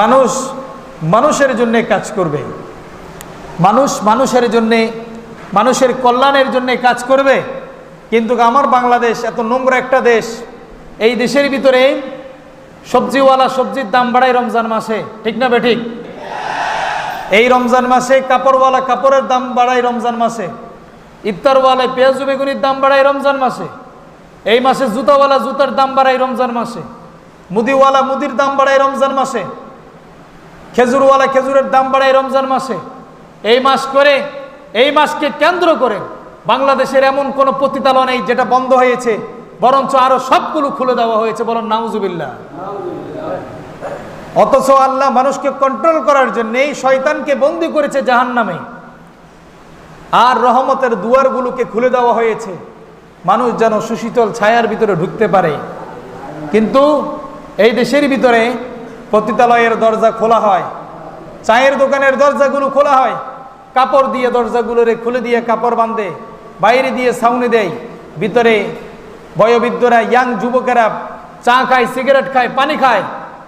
মানুষ মানুষের জন্যে কাজ করবে। মানুষ মানুষের জন্যে, মানুষের কল্যাণের জন্যে কাজ করবে। কিন্তু আমার বাংলাদেশ এত নোংরা একটা দেশ, এই দেশের ভিতরে সবজিওয়ালা সবজির দাম বাড়ায় রমজান মাসে। ঠিক না বেঠিক এই রমজান মাসে কাপড়ওয়ালা কাপড়ের দাম বাড়ায় রমজান মাসে। ইফতারওয়ালায় পেঁয়াজু বেগুনির দাম বাড়ায় রমজান মাসে। এই মাসে জুতাওয়ালা জুতার দাম বাড়ায় রমজান মাসে। মুদিওয়ালা মুদির দাম বাড়ায় রমজান মাসে। খেজুরওয়ালা খেজুরের দাম বাড়ায় রমজান মাসে। এই মাস করে, এই মাসকে কেন্দ্র করে বাংলাদেশের এমন কোনো পতিতালয় নেই যেটা বন্ধ হয়েছে, বরঞ্চ আরও সবগুলো খুলে দেওয়া হয়েছে বরং নাউজুবিল্লাহ। অথচ আল্লাহ মানুষকে কন্ট্রোল করার জন্য এই শয়তানকে বন্দি করেছে জাহান নামে আর রহমতের দুয়ারগুলোকে খুলে দেওয়া হয়েছে, মানুষ যেন সুশীতল ছায়ার ভিতরে ঢুকতে পারে। কিন্তু এই দেশের ভিতরে পতিতালয়ের দরজা খোলা হয়। চায়ের দোকানের দরজাগুলো খোলা হয়। কাপড় দিয়ে দরজাগুলোরে খুলে দিয়ে কাপড় বাঁধে, বাইরে দিয়ে সাউনে দেয়। ভিতরে বয়োবৃদ্ধরা, ইয়াং যুবকেরা চা খায়, সিগারেট খায়, পানি খায়।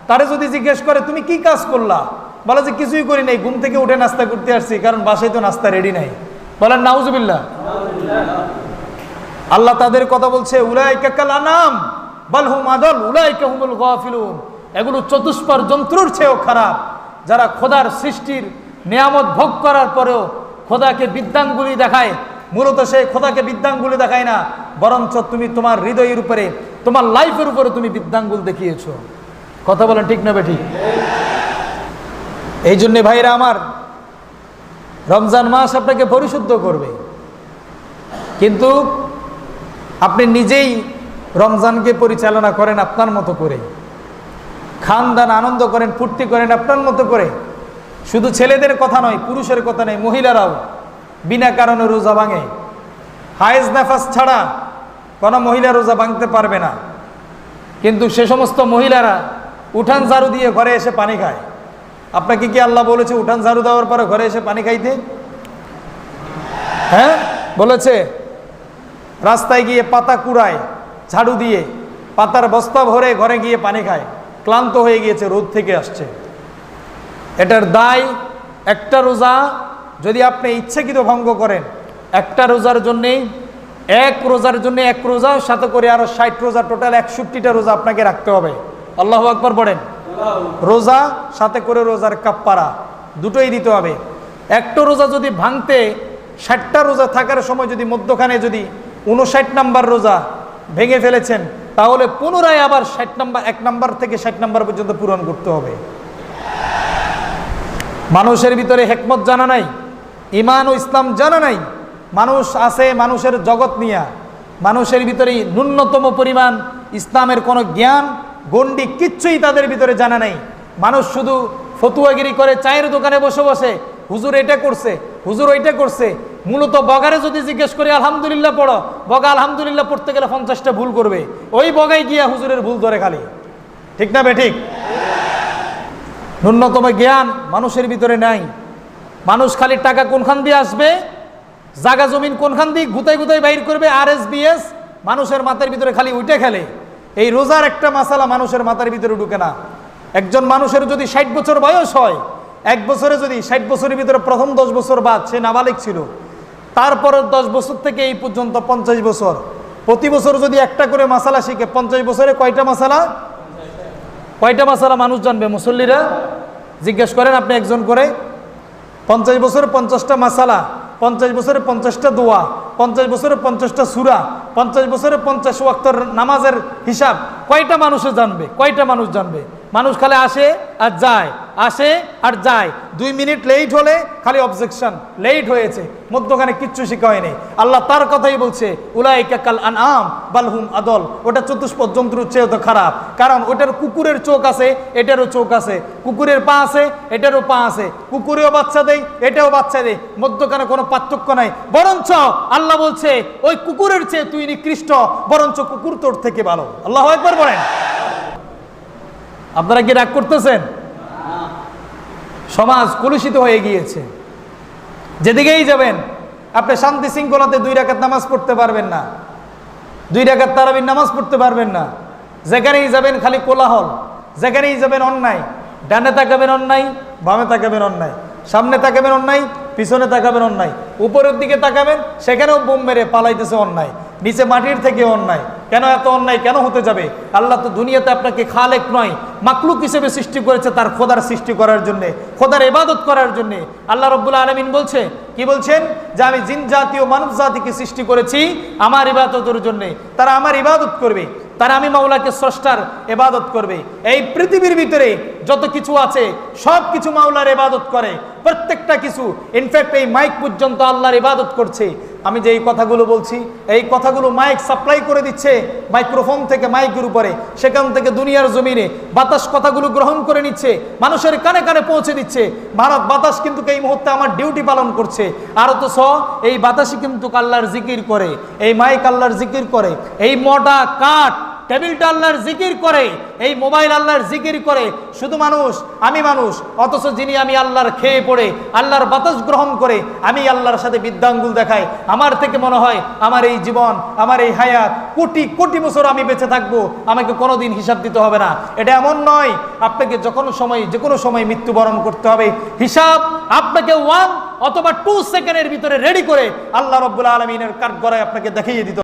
তারে যদি জিজ্ঞেস করে, তুমি কি কাজ করলা? বলে যে, কিছুই করি নাই, ঘুম থেকে উঠে নাস্তা করতে আসছি, কারণ বাসায় তো নাস্তা রেডি নাই। বলেন, নাউজুবিল্লাহ। আল্লাহ তাদের কথা বলছে আদল এগুলো চতুষ্পর যন্ত্রর চেয়েও খারাপ। যারা খোদার সৃষ্টির নিয়ামত ভোগ করার পরেও খোদাকে বিদ্যাঙ্গুলি দেখায়, মূলত সেই খোদাকে বিদ্যাঙ্গুলি দেখায় না, বরঞ্চ তুমি তোমার হৃদয়ের উপরে, তোমার লাইফের উপরে তুমি বিদ্যাঙ্গুল দেখিয়েছো। কথা বলেন ঠিক না বেঠিক এই জন্যে ভাইরা আমার, রমজান মাস আপনাকে পরিশুদ্ধ করবে। কিন্তু আপনি নিজেই রমজানকে পরিচালনা করেন আপনার মতো করে। খান দান আনন্দ করেন, ফুর্তি করেন, আপনার মতো করে। শুধু ছেলেদের কথা নয়, পুরুষের কথা নয়, মহিলারাও বিনা কারণে রোজা ভাঙে। হায়েজ নাফাস ছাড়া কোনো মহিলা রোজা ভাঙতে পারবে না। কিন্তু সে সমস্ত মহিলারা উঠান ঝাড়ু দিয়ে ঘরে এসে পানি খায়। আপনাকে কি আল্লাহ বলেছে উঠান ঝাড়ু দেওয়ার পরে ঘরে এসে পানি খাইতে? হ্যাঁ? বলেছে, রাস্তায় গিয়ে পাতা কুড়ায়, ঝাড়ু দিয়ে, পাতার বস্তা ভরে ঘরে গিয়ে পানি খায়। ক্লান্ত হয়ে গিয়েছে, রোদ থেকে আসছে। এটার দায়, একটা রোজা যদি আপনি ইচ্ছাকৃত ভঙ্গ করেন, একটা রোজার জন্যেই এক রোজার জন্য এক রোজা, সাথে করে আরও ষাট রোজা, টোটাল একষট্টিটা রোজা আপনাকে রাখতে হবে। আল্লাহ আকবর পড়েন রোজা, সাথে করে রোজার কাপ্পারা, দুটোই দিতে হবে। একটা রোজা যদি ভাঙতে, ষাটটা রোজা থাকার সময় যদি মধ্যখানে যদি উনষাট নাম্বার রোজা ভেঙে ফেলেছেন তাহলে পুনরায় আবার ষাট নাম্বার, এক নাম্বার থেকে ষাট নাম্বার পর্যন্ত পূরণ করতে হবে। মানুষের ভিতরে হেকমত জানা নাই ইমান ও ইসলাম জানা নাই, মানুষ আছে মানুষের জগৎ নিয়া। মানুষের ভিতরে ন্যূনতম পরিমাণ ইসলামের কোনো জ্ঞান, গণ্ডি কিচ্ছুই তাদের ভিতরে জানা নাই। মানুষ শুধু ফতুয়াগিরি করে চায়ের দোকানে বসে বসে, হুজুর এটা করছে, হুজুর ওইটা করছে। মূলত বগারে যদি জিজ্ঞেস করি, আলহামদুলিল্লাহ পড়ো। বগা আলহামদুলিল্লাহ পড়তে গেলে পঞ্চাশটা ভুল করবে। ওই বগায় গিয়া হুজুরের ভুল ধরে খালি। ঠিক না বে ঠিক? ন্যূনতম জ্ঞান মানুষের ভিতরে নাই। মানুষ খালি টাকা কোনখান দিয়ে আসবে? জাগা জমিন কোনখান দিয়ে গুতাই গুতাই বাইর করবে? আর এস মানুষের মাথার ভিতরে খালি উঠে খেলে। এই রোজার একটা মাসালা মানুষের মাথার ভিতরে ঢুকে না। একজন মানুষের যদি ষাট বছর বয়স হয়, এক বছরে যদি ষাট বছরের ভিতরে প্রথম দশ বছর বাদ, সে নাবালিক ছিল। তারপরের দশ বছর থেকে এই পর্যন্ত পঞ্চাশ বছর। প্রতি বছর যদি একটা করে মাসালা শিখে, পঞ্চাশ বছরে কয়টা মাসালা? কয়টা মাসালা মানুষ জানবে? মুসল্লিরা জিজ্ঞেস করেন আপনি একজন করে। পঞ্চাশ বছরে পঞ্চাশটা মাসালা, পঞ্চাশ বছরে পঞ্চাশটা দোয়া, পঞ্চাশ বছরে পঞ্চাশটা সুরা, পঞ্চাশ বছরে পঞ্চাশ ওয়াক্তর নামাজের হিসাব। কয়টা মানুষে জানবে? কয়টা মানুষ জানবে? মানুষ খালি আসে আর যায়, আসে আর যায়। দুই মিনিট লেট হলে খালি অবজেকশন লেট হয়েছে, মধ্যখানে কিচ্ছু শেখা হয়নি। আল্লাহ তার কথাই বলছে উলাই কাল আন আম বালহুম আদল। ওটা চতুষ্পদ জন্তুর চেয়ে তো খারাপ। কারণ ওটার কুকুরের চোখ আছে, এটারও চোখ আছে। কুকুরের পা আছে, এটারও পা আছে। কুকুরেও বাচ্চা দেয় এটাও বাচ্চা দেয় মধ্যখানে কোনো পার্থক্য নাই। বরঞ্চ আল্লাহ বলছে, ওই কুকুরের চেয়ে তুই নিকৃষ্ট, বরঞ্চ কুকুর তোর থেকে ভালো। আল্লাহ একবার বলেন। আপনারা কি রাগ করতেছেন? সমাজ কলুষিত হয়ে গিয়েছে। যেদিকেই যাবেন, আপনি শান্তি শৃঙ্খলাতে দুই রাকাত নামাজ পড়তে পারবেন না। দুই রাকাত তারাবির নামাজ পড়তে পারবেন না। যেখানেই যাবেন খালি কোলাহল। যেখানেই যাবেন অন্যায়। ডানে তাকাবেন অন্যায়, বামে তাকাবেন অন্যায়। সামনে তাকাবেন অন্যায়, পিছনে তাকাবেন অন্যায়। উপরের দিকে তাকাবেন, সেখানেও বোম মেরে পালাইতেছে অন্যায়। নিচে মাটির থেকে অন্যায়। কেন এত অন্যায়? কেন হতে যাবে? আল্লাহ তো দুনিয়াতে আপনাকে খালেক নয়, মাকলুক হিসেবে সৃষ্টি করেছে তার খোদার সৃষ্টি করার জন্যে, খোদার এবাদত করার জন্যে। আল্লাহ রব্বুল্লা আলমিন বলছে, কি বলছেন? যে আমি জিন জাতীয় মানব জাতিকে সৃষ্টি করেছি আমার ইবাদতের জন্যে। তারা আমার ইবাদত করবে। তারা আমি মাওলাকে স্রষ্টার এবাদত করবে। এই পৃথিবীর ভিতরে যত কিছু আছে, সব কিছু মাওলার এবাদত করে। প্রত্যেকটা কিছু ইনফ্যাক্ট এই মাইক পর্যন্ত আল্লাহর ইবাদত করছে। আমি যে এই কথাগুলো বলছি, এই কথাগুলো মাইক সাপ্লাই করে দিচ্ছে মাইক্রোফোন থেকে মাইকের উপরে। সেখান থেকে দুনিয়ার জমিনে বাতাস কথাগুলো গ্রহণ করে নিচ্ছে, মানুষের কানে কানে পৌঁছে দিচ্ছে। ভারত বাতাস কিন্তু এই মুহূর্তে আমার ডিউটি পালন করছে। আর তো স এই বাতাসই কিন্তু আল্লাহর জিকির করে। এই মাইক আল্লাহর জিকির করে। এই মোটা কাঠ টেবিলটা আল্লাহর জিকির করে, এই মোবাইল আল্লাহর জিকির করে, শুধু মানুষ, আমি মানুষ, অথচ যিনি আমি আল্লাহর খেয়ে পড়ে, আল্লাহর বাতাস গ্রহণ করে, আমি আল্লাহর সাথে বিদ্যাঙ্গুল দেখাই। আমার থেকে মনে হয়, আমার এই জীবন, আমার এই হায়াত, কোটি কোটি বছর আমি বেঁচে থাকব, আমাকে কোনোদিন হিসাব দিতে হবে না। এটা এমন নয়, আপনাকে যখন সময়, যে কোনো সময় মৃত্যুবরণ করতে হবে। হিসাব আপনাকে ওয়ান অথবা টু সেকেন্ডের ভিতরে রেডি করে আল্লাহ রব্বুল আলমিনের কাঠ গড়ায় আপনাকে দেখিয়ে দিতে